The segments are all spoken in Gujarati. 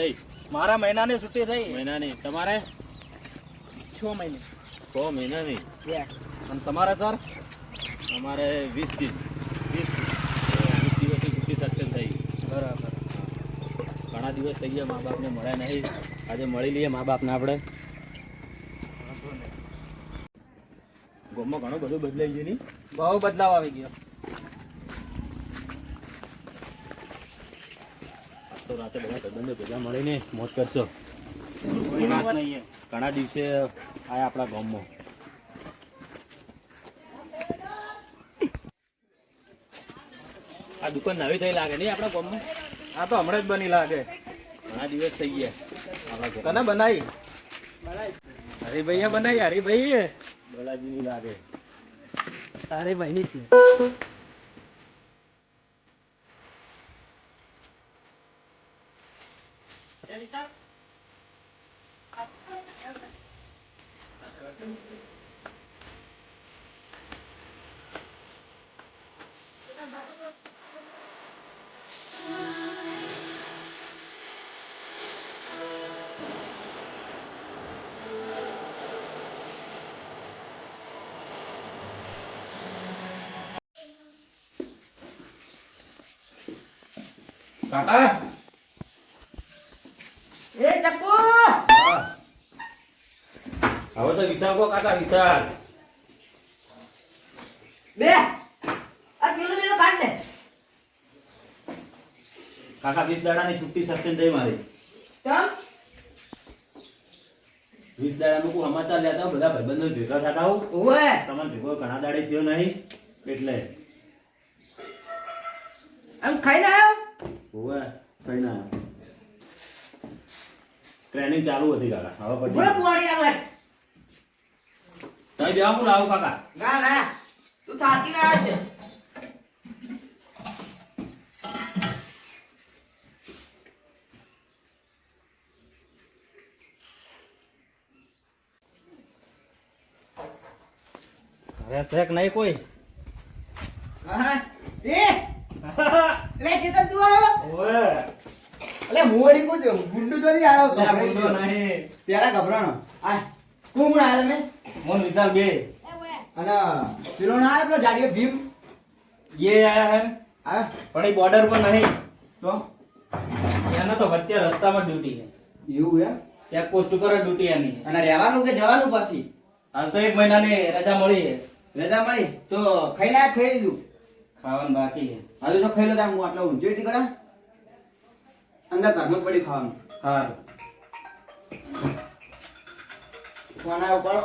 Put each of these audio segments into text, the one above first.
થઈ. મારા મહિનાની છુટ્ટી થઈ. મહિનાની. તમારે? છ મહિને. છ મહિનાની. અને તમારે સર અમારે વીસ દિન. વીસ વીસ દિવસની છુટ્ટી સક્સેસ થઈ. બરાબર. ઘણા દિવસ થઈ ગયા મા બાપને મળ્યા નહીં. આજે મળી લઈએ મા બાપને આપણે. ગામમાં ઘણું બધું બદલાઈ ગયું નહીં? બહુ બદલાવ આવી ગયો આજ તો રાતે બધા સંબંધો ભેગા મળીને મોજ કરશો. ઘણા દિવસે આયા આપણા ગામમાં. આ દુકાન નવી થઈ લાગે નહીં આપણા ગામમાં? આ તો હમણાં જ બની લાગે. ઘણા દિવસ થઈ ગયા. આપણા. કને બનાવી હરીભાઈએ બનાવી હરીભાઈએ બોલાજી લાગે. તારી બહેની છે. કાકા. એ ચપ્પુ! હવે તો વિશાલ કો કાકા વિશાલ બે. આ કિલોમીટર કાઢ ને. કાકા વીસ દાડાની છુટ્ટી સક્સેસ થઈ મારી. તમ વીસ દાડાનું કોઈ સમાચાર લેતા બધા ભાઈબંધો ભેગા થતા આવું ઓવે તમારે ભેગો ઘણા દાડે થયો નહીં એટલે. આમ ખાઈને આવ્યો? હોવે કઈ ના. ટ્રેનિંગ ચાલુ હતી કાકા. હવે પછી પછી પોણી આવે. તઈ દેવા હું લાવું કાકા. ના ના. તું થાકી ના છે શેક નહીં કોઈ? એ. લે ચેતન તું આવ્યો ઓએ એટલે હું વળી કું છું ગુડ્ડુ તો નહીં આવ્યો નહીં. પેલા ગભરાણો. આ કું કોણ આવ્યા તમે? મોન વિશાલ બે. અને પેલો ના આવ્યો પેલો જાડીઓ ભીમ? એ આયા હે હા. પણ એ બોર્ડર પર નહીં. તો? એના તો વચ્ચે રસ્તામાં ડ્યુટી છે. એવું હે ચેકપોસ્ટ ઉપર ડ્યુટી એની અને રહેવાનું કે જવાનું પછી? હાલ તો એક મહિનાની રજા મળી છે. રજા મળી? તો ખાઈ ના ખાઈ લીધું? ખાવાનું બાકી છે. હાલ તો ખાઈ લો હું આટલા ઊંચો ટીકડા અંદર ઘરમાં પડી ખાવાનું. સારું ફોન આવ્યો પડો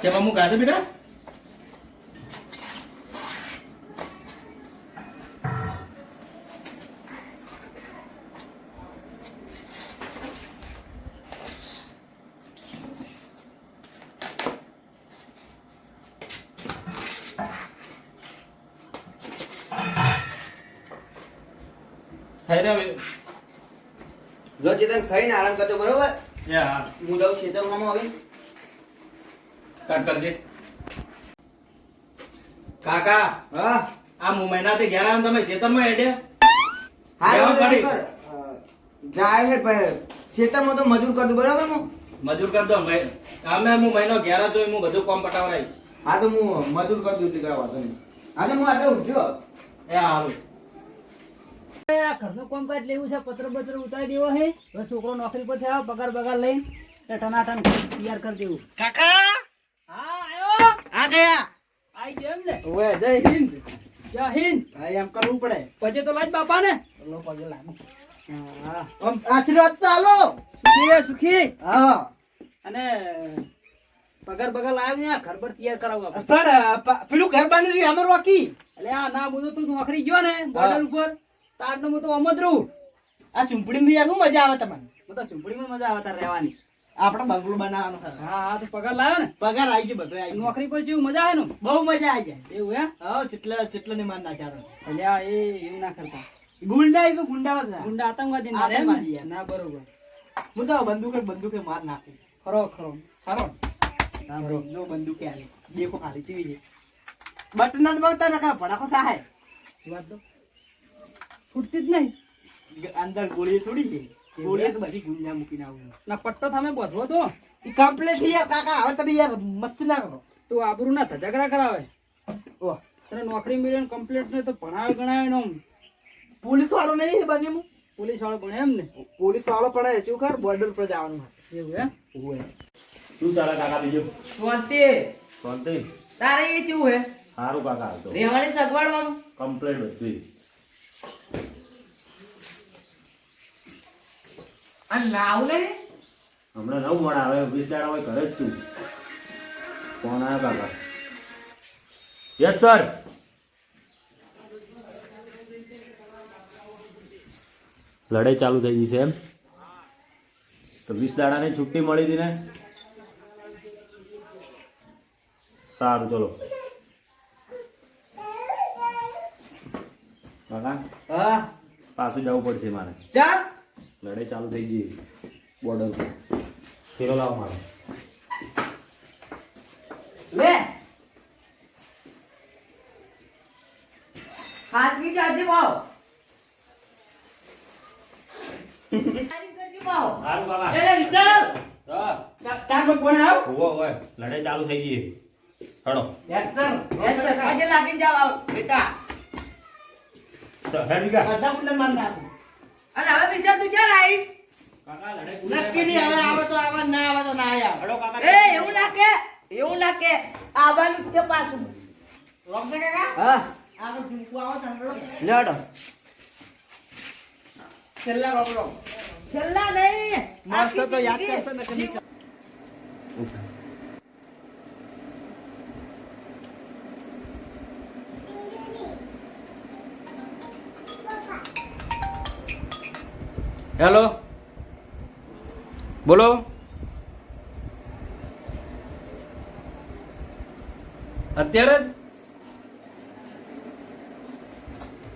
તે હું ગાધું બેટા? રહ્યો જો ચેતન ખાઈને આરામ કરજો બરોબર? હું. જાઉં ખેતરમાં હવે. કટ કરજે. કાકા. હા? આ મુ મહિનાથી ઘેર આવ્યા ને તમે ખેતરમાં હેડ્યા હા. કર. જાય હે ભાઈ. ખેતરમાં તો મજૂર કરતો બરોબર હું મજૂર કરતો ભાઈ. અમે હું મહિનો ઘેરા તો હું બધું કામ પટાવડાવીશ. હા તો હું મજૂર કરતો દઉં કરવા વાંધો નહીં. હા તો હું આટલે ઉઠ્યો એ હારું. ઘરનું કામકાજ લેવું છે પત્ર પત્ર ઉતારી દેવો હે હવે છોકરો નોકરી પર થયા પગાર બગાર લઈને ટનાટન તૈયાર કરી દેવું. કાકા! હા આયો! આ ગયા! આઈ ગયો એમ ને? ઓએ જય હિન્દ! જય હિન્દ! ભાઈ એમ કરવું પડે. પછી તો લાજ બાપા ને? લો પગે લાગો. આશીર્વાદ તો આલો! સુખી સુખી? હા. અને પગાર બગાર લાવ્યો ને ઘર પર તૈયાર કરાવવા પણ પેલું ઘર બાંધી રહ્યું અમારું વાકી એટલે આ ના બધું તું નોકરી ગયો ને બોર્ડર ઉપર. તારનો હું તો રહું આ ચૂંપડીમાં યાર શું મજા આવે તમને? હું તો ચૂંટણીમાં મજા આવે તાર રહેવાની. આપણે બંગલો બનાવવાનો છે હા હા તો પગાર લાવ્યો ને? પગાર આવી ગયો બધો આવી નોકરી પર જેવું મજા આવે ને? બહુ મજા આવી જાય. એવું હે હા ચેટલા ચેટલા ને માર નાખ્યા એટલે એ એવું ના કરતા. ગુંડા એ તો ગુંડા ગુંડા આતંકવાદી ના એમ ને? ના બરોબર. હું તો બંદૂકે બંદૂકે માર નાખું. ખરો ખરો. ખરો? ના બરો જો બંદૂકે આલી. દેખો ખાલી ચીવી છે બટન જ બગતા નખા ભડાકો થાય. વાત તો છૂટતી જ નહીં. અંદર ગોળી થોડી છે. ગોળી તો બધી ગુંજા મૂકીને આવું ના પટ્ટો તમે બધવો તો. એ કમ્પ્લીટ યાર કાકા. હવે તમે યાર મસ્ત ના કરો. તું આબરૂ ના ધજાગરા કરાવે. ઓહ. તને નોકરી મિલ્યો કમ્પ્લીટ ને તો ભણાવે ગણાવે નો પોલીસ વાળો નહીં બને હું? પોલીસ વાળો ભણે એમ ને પોલીસ વાળો પણ શું ખર બોર્ડર પર જવાનું એવું એમ? હોય શું સારા કાકા બીજું? શાંતિ. શાંતિ. તારે એ કેવું હે? સારું કાકા હાલ તો. રેવાની સગવડ કમ્પ્લીટ બધું. હમણાં નવ મળે હવે વીસ દાડા હોય ઘરે જ છું. ફોન આવ્યો કાકા. Yes, sir. લડાઈ ચાલુ થઈ ગઈ છે એમ. તો વીસ દાડાની છુટ્ટી મળી હતી ને? સારું, ચલો. કાકા. હા. પાછું જવું પડશે મારે. ચાલ લડાઈ ચાલુ થઈ ગઈ. બોર્ડર ફેરો લાવો મારો. લે. હાથની ચાલજે ભાવ લડાઈ ચાલુ થઈ ગઈ. હડો યસ સર યસ સર આજે લાગી જાવ બેટા. તો હેડ બધા મુંડન માર નાખું. અને હવે બીજા તું ક્યારે આવીશ નક્કી નહીં હવે આવે તો આવે ના આવે તો ના આવે એ એવું ના કે એવું ના કે. આવવાનું છે પાછું. રોમશે કાકા? હા. આગળ ઝુમકુ આવે તંગડો લડો. છેલ્લા રોકડો. છેલ્લા નહીં. મસ્ત તો યાદ. કરશે ને હેલો બોલો? અત્યારે જ?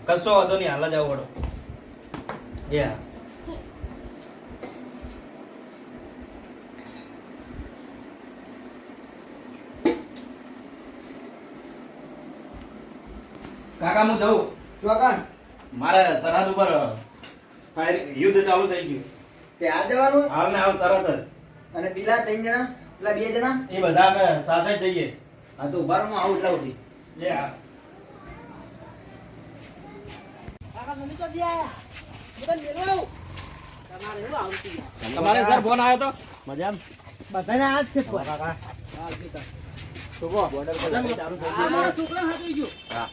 કશો વાંધો નહીં હાલ જ આવો યા કાકા હું જઉં. ચોકન મારે સરહદ ઉપર ફાયર યુદ્ધ ચાલુ થઈ ગયું. તે આ જવાનું? હાલ ને હાલ તરત જ. અને પેલા ત્રણ જણા? પેલા બે જણા? એ બધા અમે સાથે જ જઈએ. હા તો ઊભા રહો, હું. આવું. એટલા સુધી લે આ. તમારે સર ફોન આવ્યો તો? મજા બધાને આજ છે ફોન. બોર્ડર પર લડાઈ ચાલુ થઈ ગઈ મારા છોકરા હાથે ગયો હા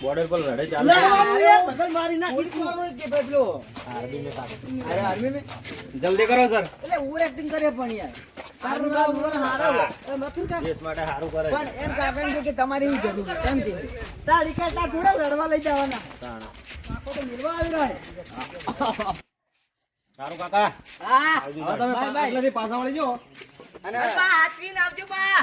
બોર્ડર પર લડાઈ ચાલુ લે, થઈ ગઈ. આ બધા મારી નાખી. કે પેલો આર્મી ને અરે આર્મી મેં જલ્દી કરો સર એટલે ઓવર એક્ટિંગ કરે પણ યાર તમારી જરૂર છે કે તારી કરતા થોડા લડવા લઈ જવાના તો મેળવા આવી રહ્યા સારું કાકા હા તમે બાય, બાય. પાછળથી પાછા વળી જાઓ અને બા આવજો બા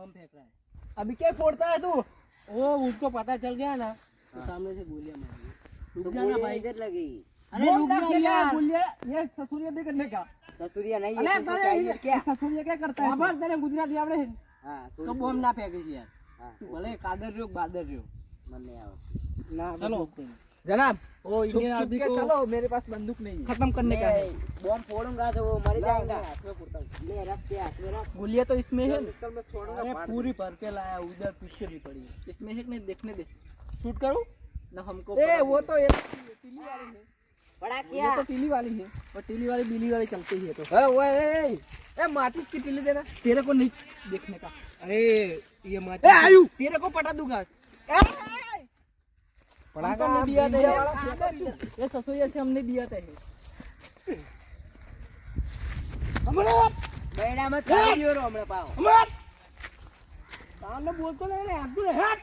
बम फेंक रहा है। अभी क्या फोड़ता है तू? ओ उसको पता चल गया ना तो हाँ। सामने से गोलियाँ मार तो भाई। इधर लगी। अरे रुक जा यार। गोलियाँ? ये ससुरिया भी करने का। ससुरिया नहीं है अरे तो क्या? ससुरिया क्या करता है? बाबा तेरे गुजराती आवड़े हाँ तो बम ना फेंके यार। हाँ। भले कादर रहो बादर रहो मन नहीं आओ ना चलो। जनाब वो इंडियन आर्मी को चलो मेरे पास बंदूक नहीं है। खत्म करने का है। बॉम्ब फोड़ूँगा तो वो मर जाएगा। ले रख के हाथ में रख। गोलियाँ तो इसमें है। निकल मैं अरे पूरी भर के लाया उधर पीछे भी पड़ी है। इसमें है कि नहीं देखने दे। शूट करूँ। ना हमको ए वो तो एक टीली वाली है। बड़ा क्या। तो टीली वाली है। और टीली वाली बिली वाली चलती है तो। ए, वो ए, ए, ए माचिस की टीली देना। तेरे को नहीं देखने का। अरे ये माचिस ए आयु। तेरे को पटा दूँगा। पड़ा का नहीं दिया था ये ससुरिया से हमने दिया था ये हमारा बैठा मत खाली हो हमने पाओ हमारा सामने बोल तो नहीं रहे अब्दुल हट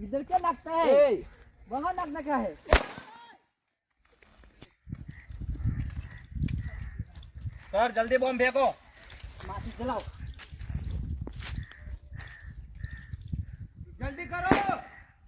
इधर क्या लगता है वहाँ लगना क्या है સર જલ્દી બોમ્બ ફેંકો માથી ચલાવો જલ્દી કરો